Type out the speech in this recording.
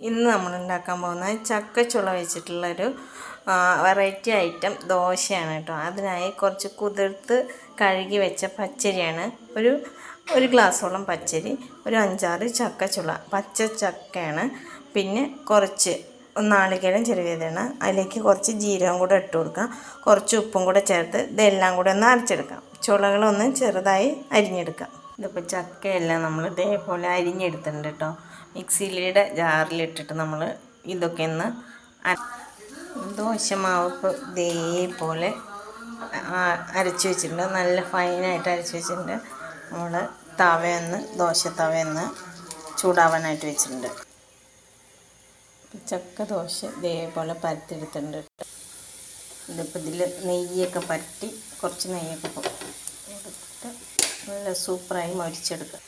ഇന്ന് നമ്മൾ ഉണ്ടാക്കാൻ പോകുന്നത് ചക്കച്ചുള വെച്ചിട്ടുള്ളൊരു വെറൈറ്റി ഐറ്റം ദോശയാണ് കേട്ടോ. അതിനായി കുറച്ച് കുതിർത്ത് കഴുകി വെച്ച പച്ചരിയാണ്. ഒരു ഒരു ഗ്ലാസ്സോളം പച്ചരി ഒരു അഞ്ചാറ് ചക്കച്ചുള പച്ച ചക്കയാണ്. പിന്നെ കുറച്ച് നാളികേരം ചെറുവേദന അതിലേക്ക് കുറച്ച് ജീരകം കൂടെ ഇട്ട് കൊടുക്കാം. കുറച്ച് ഉപ്പും കൂടെ ചേർത്ത് ഇതെല്ലാം കൂടെ ഒന്ന് അരച്ചെടുക്കാം. ചുളകളൊന്ന് ചെറുതായി അരിഞ്ഞെടുക്കാം. ഇതിപ്പോൾ ചക്കയെല്ലാം നമ്മൾ ഇതേപോലെ അരിഞ്ഞെടുത്തിട്ടുണ്ട് കേട്ടോ മിക്സിയിലൂടെ ജാറിലിട്ടിട്ട് നമ്മൾ ഇതൊക്കെ ഒന്ന് ദോശമാവ് ഇതേപോലെ അരച്ച് വെച്ചിട്ടുണ്ട്. നല്ല ഫൈനായിട്ട് അരച്ച് വെച്ചിട്ടുണ്ട്. നമ്മൾ തവയൊന്ന് ദോശ തവയൊന്ന് ചൂടാവാനായിട്ട് വെച്ചിട്ടുണ്ട്. ചക്ക ദോശ ഇതേപോലെ പരത്തിയെടുത്തിട്ടുണ്ട് ഇതിപ്പോൾ ഇതിൽ നെയ്യൊക്കെ പരട്ടി കുറച്ച് നെയ്യൊക്കെ നല്ല സൂപ്പറായി മൊരിച്ചെടുക്കുക.